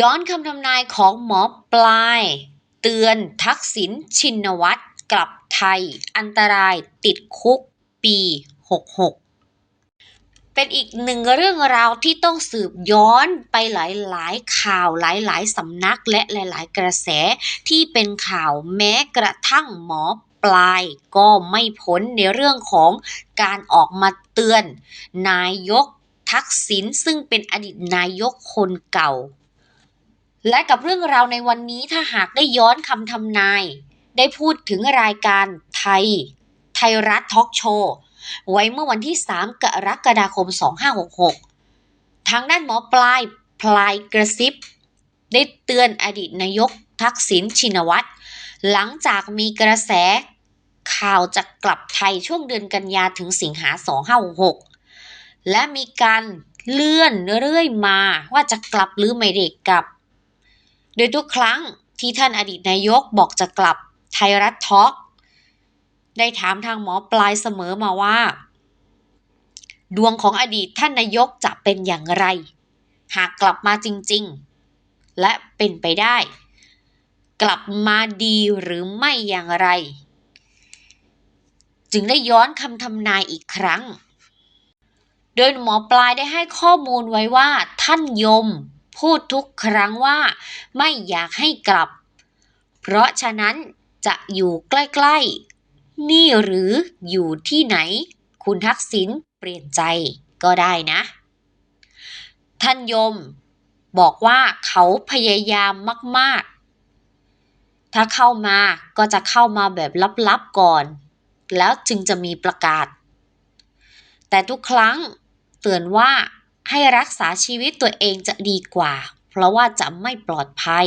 ย้อนคำทำนายของหมอปลาย เตือนทักษิณชินวัตรกลับไทย อันตรายติดคุกปี 66 เป็นอีกหนึ่งเรื่องราวที่ต้องสืบย้อนไปหลาย ๆ ข่าวหลาย ๆ สำนักและหลาย ๆ กระแสที่เป็นข่าวแม้กระทั่งหมอปลายก็ไม่พ้นในเรื่องของการออกมาเตือน นายกทักษิณซึ่งเป็นอดีตนายกคนเก่า และกับเรื่องราวในวันนี้ถ้าหากได้ย้อนคำทำนาย ได้พูดถึงรายการไทย ไทยรัฐทอล์กโชว์ไว้เมื่อวันที่ 3 กรกฎาคม 2566 ทางด้านหมอปลายพลายกระซิบ ได้เตือนอดีตนายกทักษิณชินวัตรหลังจากมีกระแสข่าวจะกลับไทยช่วงเดือนกันยาถึงสิงหา 2566 และมีการเลื่อนเรื่อยมาว่าจะกลับหรือไม่ได้กลับ โดยทุกครั้งที่ท่านอดีตนายกบอกจะกลับไทยรัฐทอล์กได้ถามทางหมอปลายเสมอมาว่า ดวงของอดีตท่านนายกจะเป็นอย่างไร หากกลับมาจริง ๆ และเป็นไปได้ กลับมาดีหรือไม่อย่างไร จึงได้ย้อนคำทำนายอีกครั้ง โดยหมอปลายได้ให้ข้อมูลไว้ว่าท่านยม พูดทุกครั้งว่า ไม่อยากให้กลับ เพราะฉะนั้นจะอยู่ใกล้ๆ นี่หรืออยู่ที่ไหน คุณทักษิณเปลี่ยนใจก็ได้นะ ท่านยมบอกว่าเขาพยายามมากๆ ถ้าเข้ามาก็จะเข้ามาแบบลับๆก่อน แล้วจึงจะมีประกาศ แต่ทุกครั้งเตือนว่า ให้รักษาชีวิตตัวเองจะดีกว่า เพราะว่าจะไม่ปลอดภัย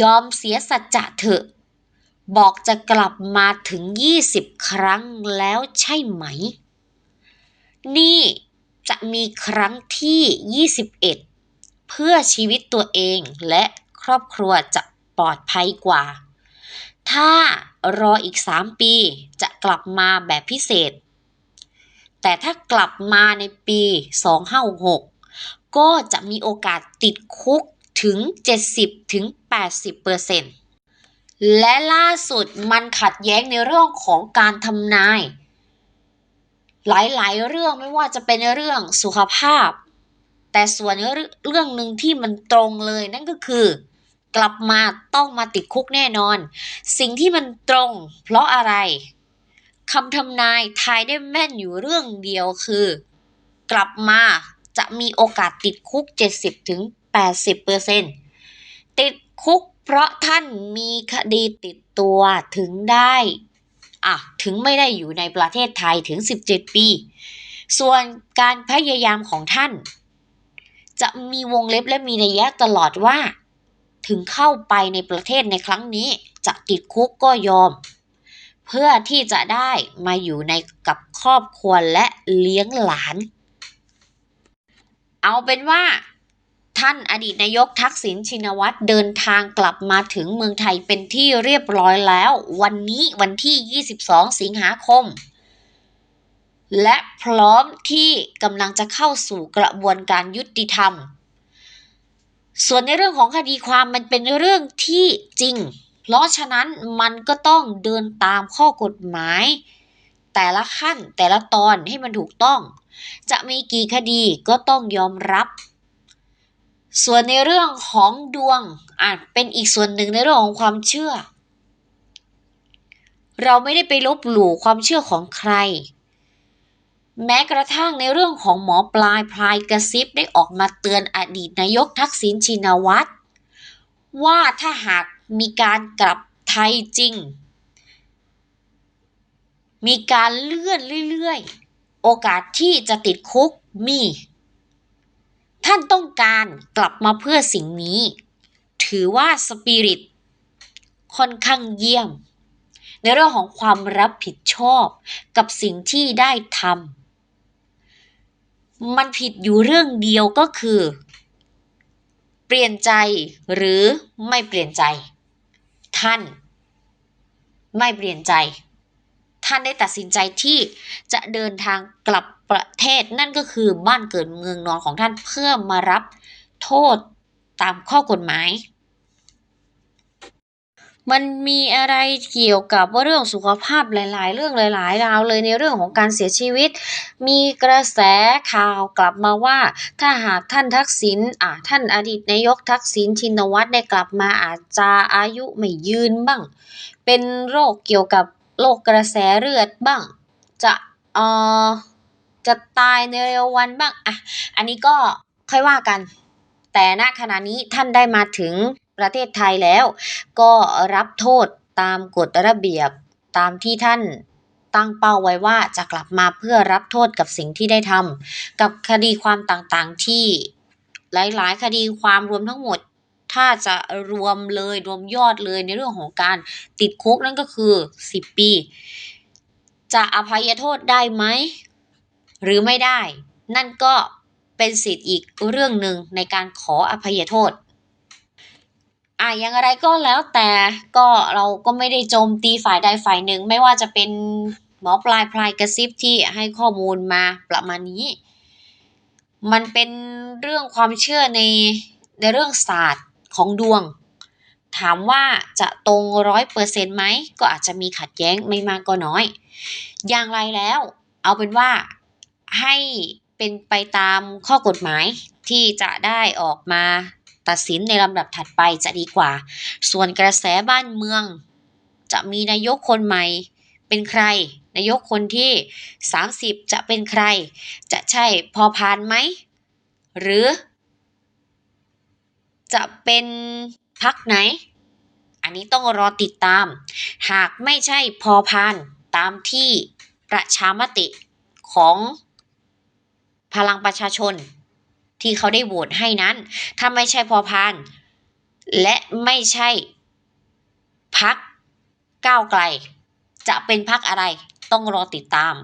ยอมเสียสัจจะเถอะ บอกจะกลับมาถึง 20 ครั้งแล้วใช่ไหม นี่จะมีครั้งที่ 21 เพื่อชีวิตตัวเองและครอบครัวจะปลอดภัยกว่า ถ้ารออีก 3 ปีจะกลับมาแบบพิเศษ แต่ถ้ากลับมาในปี 256ก็จะมีโอกาสติดคุกถึง 70ถึง80เปอร์เซ็นต์และล่าสุดมันขัดแย้งในเรื่องของการทำนาย หลายๆ เรื่องไม่ว่าจะเป็นเรื่องสุขภาพ แต่ส่วนเรื่องหนึ่งที่มันตรงเลยนั่นก็คือกลับมาต้องมาติดคุกแน่นอน สิ่งที่มันตรงเพราะอะไร คำทำนายทายได้แม่นอยู่เรื่องเดียวคือ กลับมาจะมีโอกาสติดคุก 70ถึง80เปอร์เซ็นต์ติดคุกเพราะท่านมีคดีติดตัวถึงได้อะถึงไม่ได้อยู่ในประเทศไทยถึง 17 ปี ส่วนการพยายามของท่าน จะมีวงเล็บและมีนัยยะตลอดว่า ถึงเข้าไปในประเทศในครั้งนี้ จะติดคุกก็ยอม เพื่อที่จะได้มาอยู่ในกับครอบครัวและเลี้ยงหลาน เอาเป็นว่า ท่านอดีตนายกทักษิณชินวัตรเดินทางกลับมาถึงเมืองไทยเป็นที่เรียบร้อยแล้ว วันนี้วันที่ 22 สิงหาคม และพร้อมที่กำลังจะเข้าสู่กระบวนการยุติธรรม ส่วนในเรื่องของคดีความมันเป็นเรื่องที่จริง เพราะฉะนั้นมันก็ต้องเดินตามข้อกฎหมาย แต่ละขั้นแต่ละตอนให้มันถูกต้อง จะมีกี่คดีก็ต้องยอมรับ ส่วนในเรื่องของดวงอาจเป็นอีกส่วนหนึ่งในเรื่องของความเชื่อ เราไม่ได้ไปลบหลู่ความเชื่อของใคร แม้กระทั่งในเรื่องของหมอปลายพลายกระซิบได้ออกมาเตือนอดีตนายกทักษิณชินวัตรว่าถ้าหาก มีการกลับไทยจริง มีการเลื่อนเรื่อยๆ โอกาสที่จะติดคุกมี ท่านต้องการกลับมาเพื่อสิ่งนี้ ถือว่าสปิริตค่อนข้างเยี่ยม ในเรื่องของความรับผิดชอบกับสิ่งที่ได้ทำมันผิดอยู่เรื่องเดียวก็คือ เปลี่ยนใจหรือไม่เปลี่ยนใจ ท่านไม่เปลี่ยนใจ ท่านได้ตัดสินใจที่จะเดินทางกลับประเทศนั่นก็คือบ้านเกิดเมืองนอนของท่านเพื่อมารับโทษตามข้อกฎหมาย มันมีอะไรเกี่ยวกับว่าเรื่องสุขภาพหลาย ๆ เรื่องหลาย ๆ ราวเลยในเรื่องของการเสียชีวิต มีกระแสข่าวกลับมาว่า ถ้าหากท่านทักษิณอะท่านอดีตนายกทักษิณชินวัตรได้กลับมาอาจจะอายุไม่ยืนบ้าง เป็นโรคเกี่ยวกับโรคกระแสเลือดบ้าง จะเอ่อจะตายในเร็ววันบ้างอะอันนี้ก็ค่อยว่ากัน แต่ณขณะนี้ท่านได้มาถึง ประเทศไทยแล้ว ก็รับโทษตามกฎระเบียบตามที่ท่านตั้งเป้าไว้ว่าจะกลับมาเพื่อรับโทษกับสิ่งที่ได้ทำกับคดีความต่างๆที่หลายๆ คดีความรวมทั้งหมด ถ้าจะรวมเลยรวมยอดเลยในเรื่องของการติดคุกนั่นก็คือ 10 ปี จะอภัยโทษได้ไหม หรือไม่ได้ นั่นก็เป็นสิทธิ์อีกเรื่องหนึ่งในการขออภัยโทษ อะอย่างไรก็แล้วแต่ก็เราก็ไม่ได้โจมตีฝ่ายใดฝ่ายหนึ่ง ไม่ว่าจะเป็นหมอปลายพลายกระซิบที่ให้ข้อมูลมาประมาณนี้ มันเป็นเรื่องความเชื่อในในเรื่องศาสตร์ของดวง ถามว่าจะตรงร้อยเปอร์เซ็นต์ไหมก็อาจจะมีขัดแย้งไม่มากก็น้อย อย่างไรแล้ว เอาเป็นว่าให้เป็นไปตามข้อกฎหมายที่จะได้ออกมา ตัดสินในลำดับถัดไปจะดีกว่า ส่วนกระแสบ้านเมือง จะมีนายกคนใหม่เป็นใคร นายกคนที่ 30 จะเป็นใคร จะใช่พอพานไหม หรือ จะเป็นพักไหน อันนี้ต้องรอติดตาม หากไม่ใช่พอพานตามที่ประชามติของพลังประชาชน ที่เขาได้โหวตให้นั้น ถ้าไม่ใช่พอพาน และไม่ใช่พักก้าวไกล จะเป็นพักอะไรต้องรอติดตาม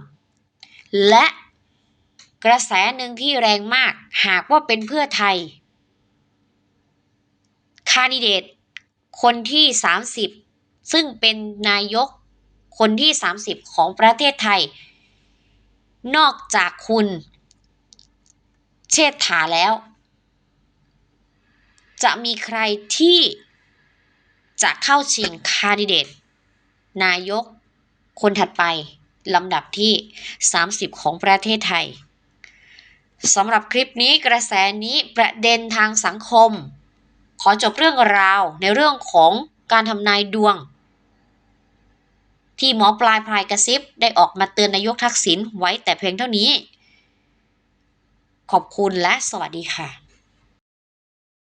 และกระแสหนึ่งที่แรงมากหากว่าเป็นเพื่อไทยคาดิเดตคนที่ 30 ซึ่งเป็นนายกคนที่ 30 ของประเทศไทย นอกจากคุณ เชษฐาแล้ว จะมีใครที่จะเข้าชิงคาดิเดต นายก คนถัดไปลำดับที่ 30 ของประเทศไทยสำหรับคลิปนี้กระแสนี้ประเด็นทางสังคม ขอจบเรื่องราวในเรื่องของการทำนายดวง ที่หมอปลายพลายกระซิบได้ออกมาเตือนนายกทักษิณไว้แต่เพียงเท่านี้ ขอบคุณและสวัสดีค่ะ